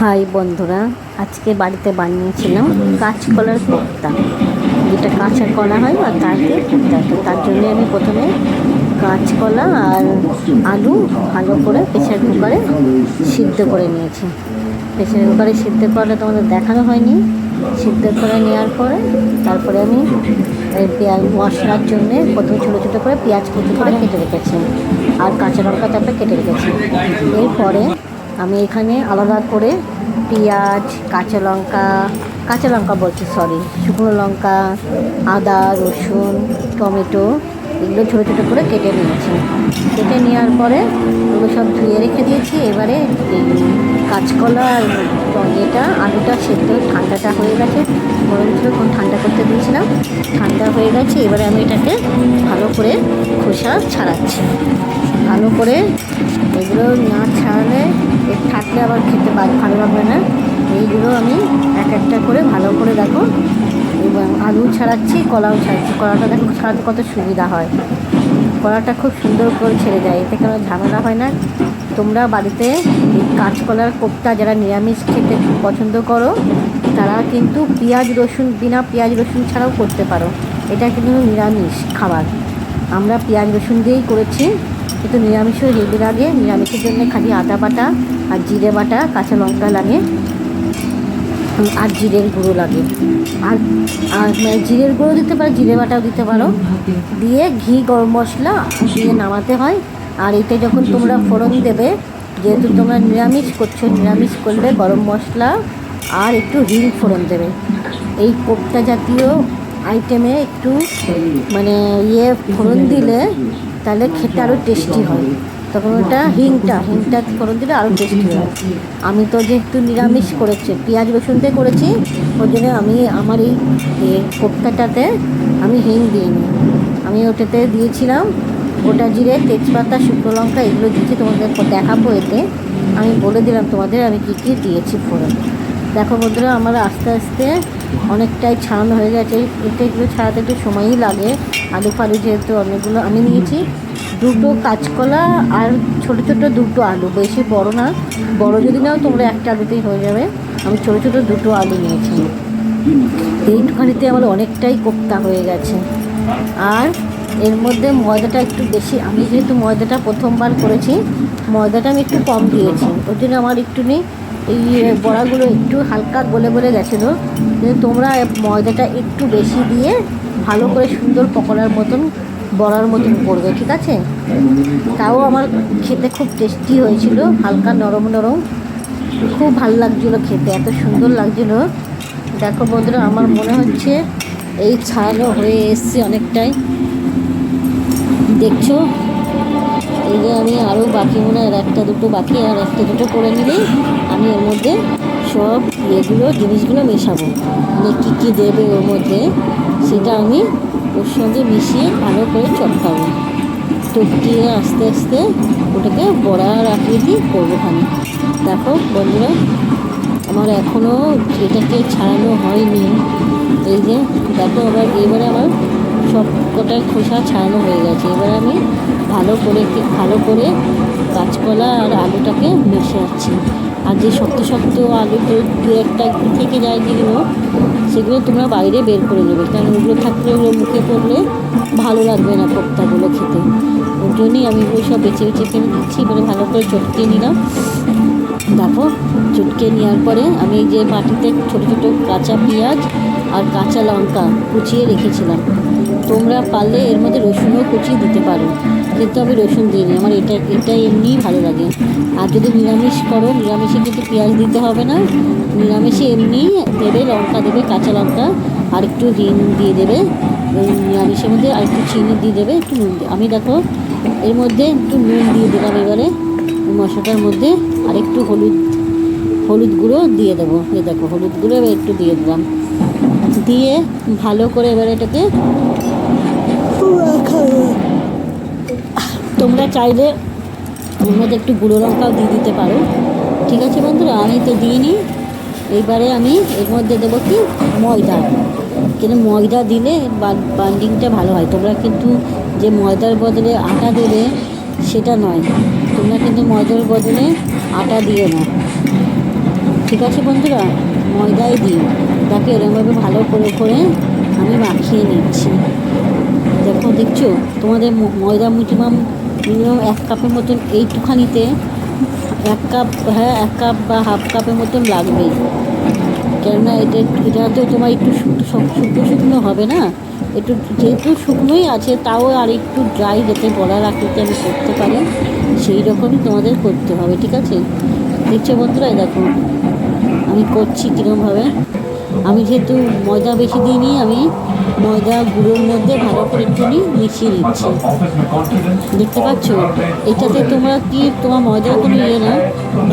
High বন্ধুরা, আজকে বাড়িতে বানিয়েছিলাম কাঁচকলার কোপ্তা যেটা কাঁচা কলা হয় আর তার দিয়ে কোপ্তা তো তার জন্য আমি প্রথমে কাঁচকলা আর আলু ভালো করে প্রেশার কুকারে সিদ্ধ করে নিয়েছি। প্রেশার কুকারে সিদ্ধ করাটা তোমাদের দেখানো হয়নি। সিদ্ধ করে নেওয়ার পরে তারপরে আমি পেঁয়াজ মশলার জন্যে প্রথমে ছোটো ছোটো করে পেঁয়াজ কুচি করে কেটে রেখেছি। আর কাঁচা লঙ্কা তারপরে কেটে রেখেছি। এরপরে আমি এখানে আলাদা করে পেঁয়াজ, কাঁচা লঙ্কা কাঁচা লঙ্কা বলছি সরি শুকনো লঙ্কা, আদা, রসুন, টমেটো, এগুলো ছোটো ছোটো করে কেটে নিয়েছি। কেটে নেওয়ার পরে ওগুলো সব ধুয়ে রেখে দিয়েছি। এবারে কাঁচকলা আর এটা আলুটা সেদ্ধ, ঠান্ডাটা হয়ে গেছে। গরম ছিল তখন ঠান্ডা করতে দিয়েছিলাম। ঠান্ডা হয়ে গেছে। এবারে আমি এটাকে ভালো করে খোসা ছাড়াচ্ছি। ভালো করে এগুলো না ছাড়ালে থাকলে আবার খেতে ভালো লাগবে না। এইগুলো আমি এক একটা করে ভালো করে দেখো। এবং আলু ছাড়াচ্ছি, কলাও ছাড়াচ্ছি। কলাটা দেখো ছাড়াতে কত সুবিধা হয়। কলাটা খুব সুন্দর করে ছেড়ে যায় এতে কোনো ঝামেলা হয় না। তোমরা বাড়িতে এই কাঁচকলার কোপ্তা যারা নিরামিষ খেতে পছন্দ করো, তারা কিন্তু পেঁয়াজ রসুন, বিনা পেঁয়াজ রসুন ছাড়াও করতে পারো। এটা কিন্তু নিরামিষ খাবার। আমরা পেঁয়াজ রসুন দিয়েই করেছি। কিন্তু নিরামিষও হেভি লাগে নিরামিষের জন্য খালি আদা বাটা আর জিরে বাটা কাঁচা লঙ্কা লাগে। আর জিরের গুঁড়ো লাগে। আর আর মানে জিরের গুঁড়ো দিতে পারো জিরে বাটাও দিতে পারো। দিয়ে ঘি গরম মশলা দিয়ে নামাতে হয়। আর এতে যখন তোমরা ফোড়ন দেবে যেহেতু তোমরা নিরামিষ করছ নিরামিষ করলে গরম মশলা আর একটু হিং ফোড়ন দেবে। এই কোপ্তা জাতীয় আইটেমে একটু মানে ইয়ে ফোড়ন দিলে তাহলে খেতে আরও টেস্টি হয়। তখন ওটা হিংটা হিংটা ফোড়ন দিলে আরও টেস্টি হয়। আমি তো যেহেতু নিরামিষ করেছি, পেঁয়াজ রসুন দিয়ে করেছি ওই জন্য আমি আমার এই কোপ্তাটাতে আমি হিং দিইনি। আমি ওটাতে দিয়েছিলাম গোটা জিরে, তেজপাতা, শুকনো লঙ্কা, এগুলো দিয়েছি, তোমাদের দেখাবো এতে। আমি বলে দিলাম তোমাদের আমি কী কী দিয়েছি ফোড়ন। দেখো বন্ধুরা, আমার আস্তে আস্তে অনেকটাই ছাড়ানো হয়ে গেছে। এটা এগুলো ছাড়াতে একটু সময়ই লাগে। আলু ফালু যেহেতু অনেকগুলো আমি নিয়েছি। দুটো কাঁচকলা আর ছোট ছোট দুটো আলু, বেশি বড় না। বড় যদি নাও, তোমরা একটা আলুতেই হয়ে যাবে। আমি ছোট ছোট দুটো আলু নিয়েছি। এইটুখানিতে আমার অনেকটাই কোপ্তা হয়ে গেছে। আর এর মধ্যে ময়দাটা একটু বেশি, আমি যেহেতু ময়দাটা প্রথমবার করেছি, ময়দাটা আমি একটু কম দিয়েছি। ওই জন্য আমার একটু নেই এই বড়াগুলো একটু হালকা গলে গলে গেছিল। কিন্তু তোমরা ময়দাটা একটু বেশি দিয়ে ভালো করে সুন্দর পকোড়ার মতন, বড়ার মতন করবে, ঠিক আছে? তাও আমার খেতে খুব টেস্টি হয়েছিল, হালকা নরম নরম। খুব ভালো লাগছিল খেতে, এত সুন্দর লাগছিল। দেখো বন্ধুরা, আমার মনে হচ্ছে এই ছাড়ানো হয়ে এসছে অনেকটাই। দেখছ? এই যে আমি আরও বাকি মনে হয় একটা দুটো বাকি, আর একটা দুটো করে নিলেই আমি এর মধ্যে সব এগুলো জিনিসগুলো মেশাবো। মানে কী কী দেবে ওর মধ্যে, সেটা আমি ওর সঙ্গে মিশিয়ে ভালো করে চটকাবো। টপকিয়ে আস্তে আস্তে ওটাকে বড়ার আকৃতি করব খানি। দেখো বন্ধুরা, আমার এখনও এটাকে ছাড়ানো হয়নি। এই যে, দেখো আবার এবারে আমার সব কটার খোসা ছাড়ানো হয়ে গেছে। এবার আমি ভালো করে একটু ভালো করে কাঁচকলা আর আলুটাকে মেশাচ্ছি আর যে শক্ত শক্ত আলু দু একটা থেকে যায় যেগুলো, সেগুলো তোমরা বাইরে বের করে নেবে। কারণ ওগুলো থাকলে ওগুলো মুখে পড়লে ভালো লাগবে না কোপ্তাগুলো খেতে। ওর জন্যই আমি ওগুলো সব বেছে বেছে ফেলে দিচ্ছি, এবারে ভালো করে চটকে নিলাম। দেখো, চটকে নেওয়ার পরে আমি যে বাটিতে ছোটো ছোটো কাঁচা পেঁয়াজ আর কাঁচা লঙ্কা কুচিয়ে রেখেছিলাম। তোমরা পারলে এর মধ্যে রসুনও কুচিয়ে দিতে পারো। কিন্তু আমি রসুন দিইনি আমার এটা এটা এমনিই ভালো লাগে। আর যদি নিরামিষ করো, নিরামিষে কিন্তু পেঁয়াজ দিতে হবে না। নিরামিষে এমনি দেবে লঙ্কা, দেবে কাঁচা লঙ্কা, আর একটু হিং দিয়ে দেবে। নিরামিষের মধ্যে আর একটু চিনি দিয়ে দেবে, একটু নুন আমি দেখো, এর মধ্যে একটু নুন দিয়ে দিলাম এবারে। মশলাটার মধ্যে আর একটু হলুদ হলুদ গুঁড়ো দিয়ে দেবো। এই দেখো, হলুদ গুঁড়ো এবার একটু দিয়ে দিলাম। দিয়ে ভালো করে এবার এটাকে তোমরা চাইলে ওর মধ্যে একটু গুঁড়ো লঙ্কাও দিয়ে দিতে পারো। ঠিক আছে বন্ধুরা? আমি তো দিইনি। এইবারে আমি এর মধ্যে দেবো কি? ময়দা। কিন্তু ময়দা দিলে বান্ডিংটা ভালো হয়। তোমরা কিন্তু যে ময়দার বদলে আটা দেবে, সেটা নয়। তোমরা কিন্তু ময়দার বদলে আটা দিও না। ঠিক আছে বন্ধুরা? ময়দাই দিই। তাকে এরকমভাবে ভালো করে করে আমি মাখিয়ে নিচ্ছি। দেখো, দেখছ? তোমাদের ময়দা মিনিমাম মিনিমাম এক কাপের মতন, এইটুখানিতে এক কাপ হ্যাঁ এক কাপ বা হাফ কাপের মতন লাগবে কেননা এটা এটা তো তোমার একটু শুকনো শুকনো হবে না? একটু যেহেতু শুকনোই আছে, তাও আর একটু ড্রাই যাতে বলার আকৃতি আমি করতে পারি, সেই রকমই তোমাদের করতে হবে, ঠিক আছে? দেখছ বন্ধুরা, দেখো, আমি করছি কীরকমভাবে আমি যেহেতু ময়দা বেশি দিইনি, আমি ময়দা গুঁড়োর মধ্যে ভালো করে একটুখানি মিশিয়ে নিচ্ছি। দেখতে পাচ্ছ? এটাতে তোমরা কি, তোমার ময়দার কোনো ইয়ে না,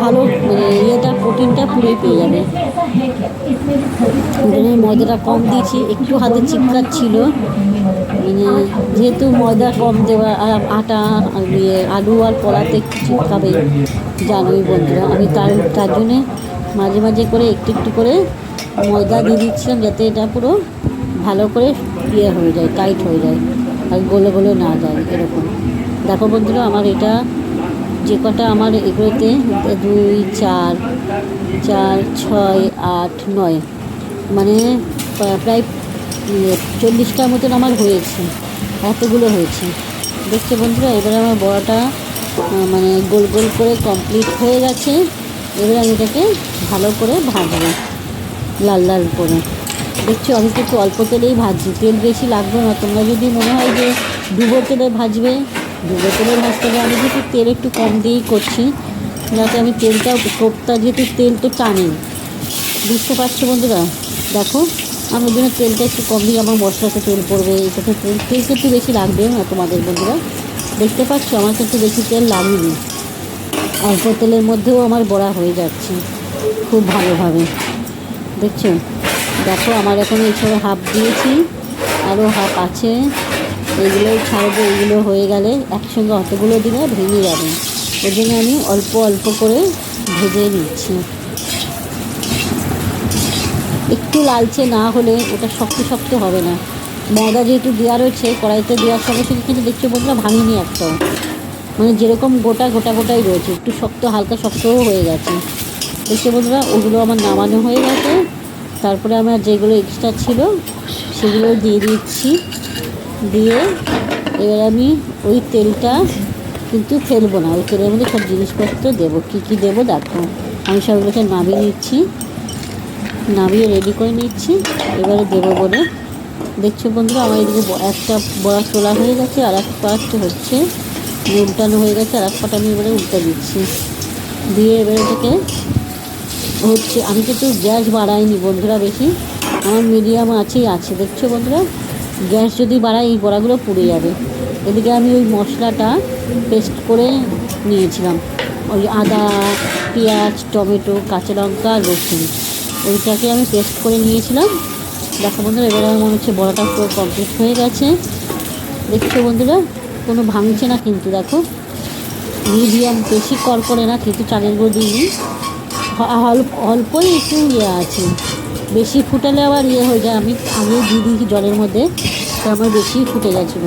ভালো মানে ইয়েটা, প্রোটিনটা পুরোই পেয়ে যাবে। ময়দাটা কম দিয়েছি, একটু হাতে চিপকার ছিল মানে যেহেতু ময়দা কম দেওয়া, আর আটা ইয়ে আলু আর কলাতে চিপকাবে। জানোই বন্ধুরা, আমি তার তার জন্যে মাঝে মাঝে করে একটু একটু করে ময়দা দিয়ে দিচ্ছিলাম যাতে এটা পুরো ভালো করে ইয়ে হয়ে যায় টাইট হয়ে যায় আর গোলে গোলে না যায়, এরকম। দেখো বন্ধুরা, আমার এটা যে কটা আমার এগুলোতে দুই, চার চার, ছয়, আট, নয় মানে প্রায় ইয়ে চল্লিশটার মতন আমার হয়েছে, এতগুলো হয়েছে। দেখছ বন্ধুরা, এবারে আমার বড়াটা মানে গোল গোল করে কমপ্লিট হয়ে গেছে, এবারে আমি এটাকে ভালো করে ভাজবো। লাল লাল করে। দেখছ, আমি একটু অল্প তেলেই ভাজছি। তেল বেশি লাগবে না। তোমরা যদি মনে হয় যে ডুবো তেলে ভাজবে ডুবো তেলে ভাজতে হবে আমি যেহেতু তেল একটু কম দিয়েই করছি, যাতে আমি তেলটা, কোপ্তা যেহেতু তেল তো টানে বুঝতে পারছ বন্ধুরা? দেখো আমি ওই জন্য তেলটা একটু কম দিয়ে আমার মশলাতে তেল পড়বে। এটাতে তেল তেল একটু বেশি লাগবে না তোমাদের বন্ধুরা? দেখতে পাচ্ছ, আমার কিন্তু বেশি তেল লাগেনি। অল্প তেলের মধ্যেও আমার বড়া হয়ে যাচ্ছে, খুব ভালোভাবে। দেখছ দেখো, আমার এখন এছাড়া হাফ দিয়েছি আরও হাফ আছে। এগুলো ছাড়বো এগুলো হয়ে গেলে একসঙ্গে অতগুলো দিলে ভেঙে যাবে। ওই জন্য আমি অল্প অল্প করে ভেজে নিচ্ছি। একটু লালচে না হলে ওটা শক্ত শক্ত হবে না। ময়দা যেহেতু দেওয়া রয়েছে, কড়াইতে দেওয়ার সঙ্গে সঙ্গে কিন্তু দেখছ বন্ধুরা ভাঙিনি একটাও মানে যেরকম গোটা গোটা গোটাই রয়েছে, একটু শক্ত, হালকা শক্তও হয়ে গেছে। দেখছ বন্ধুরা, ওগুলো আমার নামানো হয়ে গেছে। তারপরে আমার যেগুলো এক্সট্রা ছিল সেগুলো দিয়ে দিচ্ছি। দিয়ে এবার আমি ওই তেলটা কিন্তু ফেলব না। ওই তেলের মধ্যে সব জিনিসপত্র দেবো। কী কী দেবো দেখো। আমি সবগুলোকে নামিয়ে নিচ্ছি। নামিয়ে রেডি করে নিচ্ছি। এবারে দেবো বলে। দেখছ বন্ধুরা, আমার এদিকে একটা বড়া তোলা হয়ে গেছে, আর এক পাট হচ্ছে উল্টানো হয়ে গেছে, আর এক পাট আমি এবারে উল্টে দিচ্ছি। দিয়ে এবারে এটাকে হচ্ছে, আমি কিন্তু গ্যাস বাড়াইনি বন্ধুরা বেশি। আমার মিডিয়াম আছেই, আছে, দেখছ বন্ধুরা? গ্যাস যদি বাড়াই, এই বড়াগুলো পুড়ে যাবে। এদিকে আমি ওই মশলাটা পেস্ট করে নিয়েছিলাম। ওই আদা, পেঁয়াজ, টমেটো, কাঁচা লঙ্কা রসুন। ওইটাকে আমি পেস্ট করে নিয়েছিলাম। দেখো বন্ধুরা, এবারে আমার মনে হচ্ছে বড়াটা পুরো কমপ্লিট হয়ে গেছে। দেখছ বন্ধুরা? কোনো ভাঙছে না কিন্তু, দেখো। মিডিয়াম বেশি কর করে না, কিন্তু চালের গুঁড়ো দিইনি অল্পই একটু ইয়ে আছে। বেশি ফুটালে আবার ইয়ে হয়ে যায়। আমি দিয়ে দিয়েছি জলের মধ্যে তো আমার বেশি ফুটে গেছিল।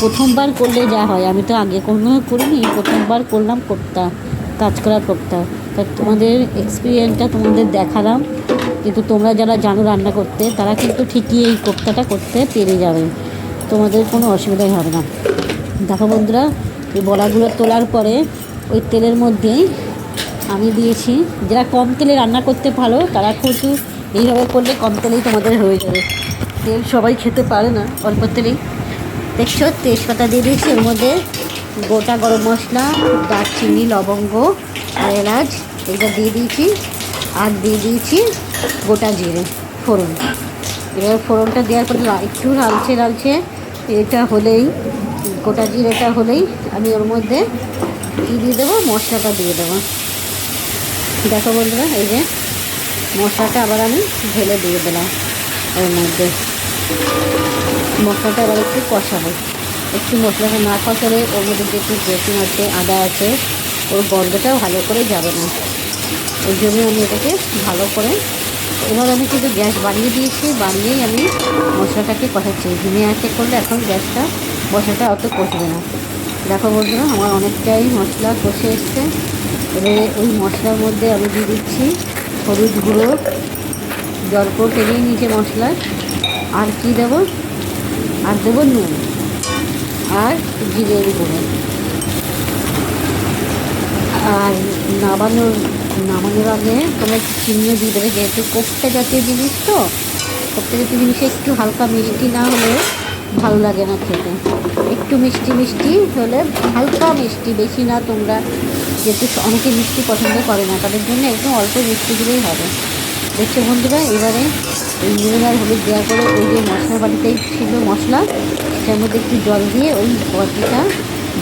প্রথমবার করলে যা হয়। আমি তো আগে কোনো করিনি। প্রথমবার করলাম কোপ্তা কাজ করা কোপ্তা। তা তোমাদের এক্সপিরিয়েন্সটা তোমাদের দেখালাম। কিন্তু তোমরা যারা জানো রান্না করতে, তারা কিন্তু ঠিকই এই কোপ্তাটা করতে পেরে যাবে। তোমাদের কোনো অসুবিধাই হবে না। দেখো বন্ধুরা, এই বড়াগুলো তোলার পরে ওই তেলের মধ্যেই আমি দিয়েছি। যারা কম তেলে রান্না করতে ভালো তারা কিন্তু এইভাবে করলে কম তেলেই তোমাদের হয়ে যাবে। তেল সবাই খেতে পারে না, অল্প তেলেই। দেখছ, তেজপাতা দিয়ে দিয়েছি, এর মধ্যে গোটা গরম মশলা, দারচিনি, লবঙ্গ আর এলাচ এটা দিয়ে দিয়েছি। আর দিয়ে দিয়েছি গোটা জিরে, ফোড়ন। এবার ফোড়নটা দেওয়ার পরে একটু লালচে লালচে, এটা হলেই, গোটা জিরেটা হলেই আমি ওর মধ্যে কী দিয়ে দেবো? মশলাটা দিয়ে দেবো। দেখো বন্ধুরা, এই যে মশলাটা আবার আমি ঢেলে দিয়ে দিলাম ওর মধ্যে। মশলাটা আবার একটু কষাবো। একটু মশলাটা না কষালে ওর মধ্যে যে একটু রসুন আছে, আদা আছে, ওর গন্ধটাও ভালো করে যাবে না। ওই জন্য আমি এটাকে ভালো করে এবার আমি কিন্তু গ্যাস বাড়িয়ে দিয়েছি বাড়িয়েই আমি মশলাটাকে কষাচ্ছি। ধিমে আঁচে করলে এখন গ্যাসটা, মশলাটা অত কষবে না। দেখো বন্ধুরা, আমার অনেকটাই মশলা কষে এসছে। এবারে ওই মশলার মধ্যে আমি দিয়ে দিচ্ছি হলুদ গুঁড়ো। জল করে টেনে নিচে মশলা। আর কি দেবো? আর দেবো নুন। আর জিরের গুঁড়ো। আর নামানোর নামানোর আগে তোমরা চিনিও দিয়ে দেবে, যেহেতু কোপ্তা জাতীয় জিনিস তো। কোপ্তা জাতীয় জিনিসে একটু হালকা মিষ্টি না হলে ভালো লাগে না খেতে। একটু মিষ্টি মিষ্টি হলে হালকা মিষ্টি বেশি না তোমরা যেহেতু অনেকে মিষ্টি পছন্দ করে না, তাদের জন্য একদম অল্প মিষ্টি দিলেই হবে। দেখছ বন্ধুরা, এবারে এই নুন আর হলুদ দেওয়ার পরে ওই যে মশলা বাড়িতেই ছিল মশলা, সেটার মধ্যে একটু জল দিয়ে ওই বাটিটা,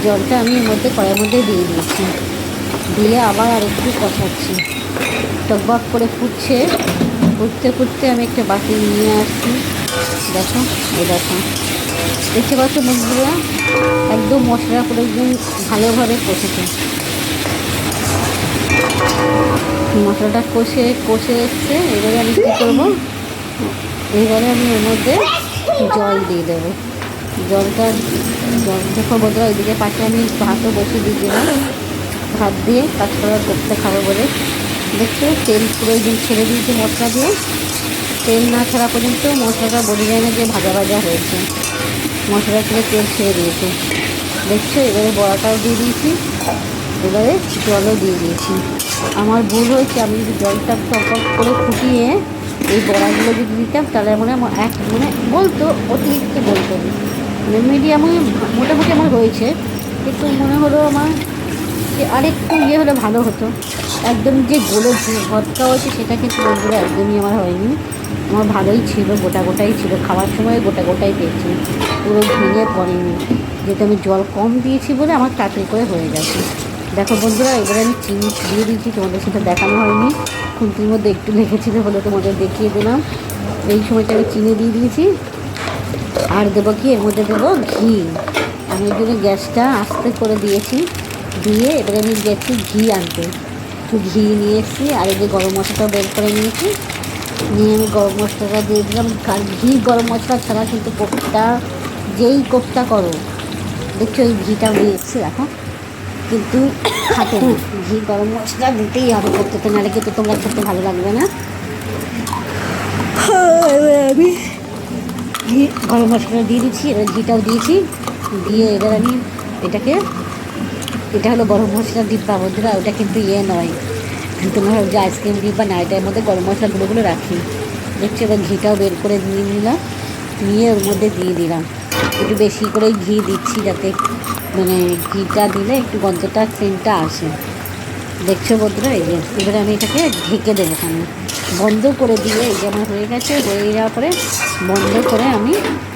জলটা আমি এর মধ্যে কড়াইয়ের মধ্যে দিয়ে দিয়েছি। দিয়ে আবার আর একটু কষাচ্ছি। টকবক করে ফুটছে। ফুটতে ফুটতে আমি একটা বাটি নিয়ে আসছি। দেখো, এই দেখো। দেখতে পাচ্ছ বন্ধুরা একদম মশলা করে একদম ভালোভাবে কষেছে। মশলাটা কষে কষে এসছে, এবারে আমি কী করব? এবারে আমি এর মধ্যে জল দিয়ে দেবো। জলটা জল দেখো বন্ধুরা ওইদিকে পাশে আমি ভাতও বসিয়ে দিয়ে দিলাম। ভাত দিয়ে কাঁচকলা করতে খাব বলে। দেখছ তেল পুরো একদিন ছেড়ে দিয়েছি মশলা দিয়ে। তেল না ছাড়া পর্যন্ত মশলাটা বোঝা যায় না যে ভাজা ভাজা হয়েছে। মশলা থেকে তেল ছেড়ে দিয়েছে দেখছ? এবারে বড়াটাও দিয়ে দিয়েছি। এবারে জলও দিয়ে দিয়েছি। আমার ভুল হয়েছে, আমি যদি জলটা টক করে ফুটিয়ে এই বড়াগুলো যদি দিতাম, তাহলে মনে এক মানে বলতো, অতিরিক্ত বলতো। মানে মিডিয়ামে মোটামুটি আমার হয়েছে। কিন্তু মনে হলো আমার যে আরেকটু ইয়ে হলে ভালো হতো। একদম যে গোলে ভটকা হয়েছে সেটা কিন্তু বন্ধুরা একদমই আমার হয়নি। আমার ভালোই ছিল, গোটা গোটাই ছিল। খাওয়ার সময় গোটা গোটাই পেয়েছি। পুরো ভেঙে পড়েনি। যেহেতু আমি জল কম দিয়েছি বলে আমার তাড়াতাড়ি করে হয়ে গেছে। দেখো বন্ধুরা, এবারে আমি চিনি দিয়ে দিয়েছি, তোমাদের সাথে দেখানো হয়নি। খুন্তির মধ্যে একটু লেগেছিল বলে তোমাদের দেখিয়ে দিলাম। এই সময়টা আমি চিনি দিয়ে দিয়েছি। আর দেবো কি? এর মধ্যে দেবো ঘি। আমি ওই জন্য গ্যাসটা আস্তে করে দিয়েছি। দিয়ে এবারে আমি গেছি ঘি আনতে একটু ঘি নিয়ে এসেছি আর এই যে গরম মশলাটা বের করে নিয়েছি। নিয়ে আমি গরম মশলাটা দিয়ে দিলাম। ঘি গরম মশলা ছাড়া কিন্তু কোপ্তা, যেই কোপ্তা করো, দেখছ এই ঘিটা এসেছি দেখো। কিন্তু খাতে না, ঘি গরম মশলা দিতেই হবে কোপ্তাতে, নাহলে কিন্তু তোমরা খেতে ভালো লাগবে না। আমি ঘি গরম মশলা দিয়ে দিচ্ছি, এবার ঘিটাও দিয়েছি। দিয়ে এবার আমি এটাকে এটা হলো গরম মশলা ডিব্বা বন্ধুরা, ওটা কিন্তু ইয়ে নয়। তোমরা যে আইসক্রিম ডিব্বা না এটার মধ্যে গরম মশলা গুঁড়োগুলো রাখি। দেখছি এবার ঘিটাও বের করে নিয়ে নিলাম, নিয়ে ওর মধ্যে দিয়ে দিলাম। একটু বেশি করে ঘি দিচ্ছি যাতে মানে ঘিটা দিলে একটু গন্ধটা সেন্টটা আসে। দেখছ বন্ধুরা, এই যে, এবারে আমি এটাকে ঢেকে দেবো ওখানে বন্ধ করে দিয়ে এই যে আমার হয়ে গেছে, হয়ে যাওয়ার পরে বন্ধ করে আমি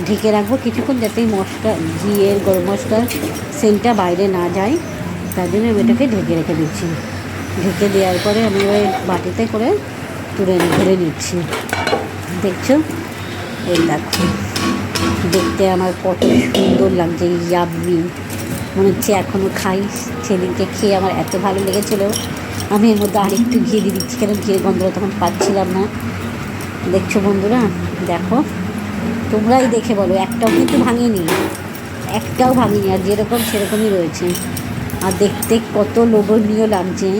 ঢেকে রাখব কিছুক্ষণ যাতে মশলা, ঘিয়ের গরম মশলার সেন্টটা বাইরে না যায়। তার জন্য আমি এটাকে ঢেকে রেখে দিচ্ছি। ঢেকে দেওয়ার পরে আমি ওই বাটিতে করে তুলে ধরে নিচ্ছি। দেখছ? এই দেখো। দেখতে আমার কত সুন্দর লাগছে ইয়াবি মনে হচ্ছে এখনও খাই। সেদিনকে খেয়ে আমার এত ভালো লেগেছিলো। আমি এর মধ্যে আরেকটু ঘি দিয়ে দিচ্ছি, কেন ঘিয়ের গন্ধটা তখন পাচ্ছিলাম না। দেখছ বন্ধুরা? দেখো। তোমরাই দেখে বলো, একটাও কিন্তু ভাঙিনি। একটাও ভাঙিনি, আর যেরকম সেরকমই রয়েছে। আর দেখতে কত লোভনীয় লাগছে।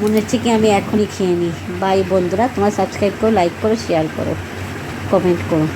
মনে হচ্ছে কি আমি এখনই খেয়ে নিই। বাই বন্ধুরা, তোমার সাবস্ক্রাইব করো লাইক করো শেয়ার করো কমেন্ট করো।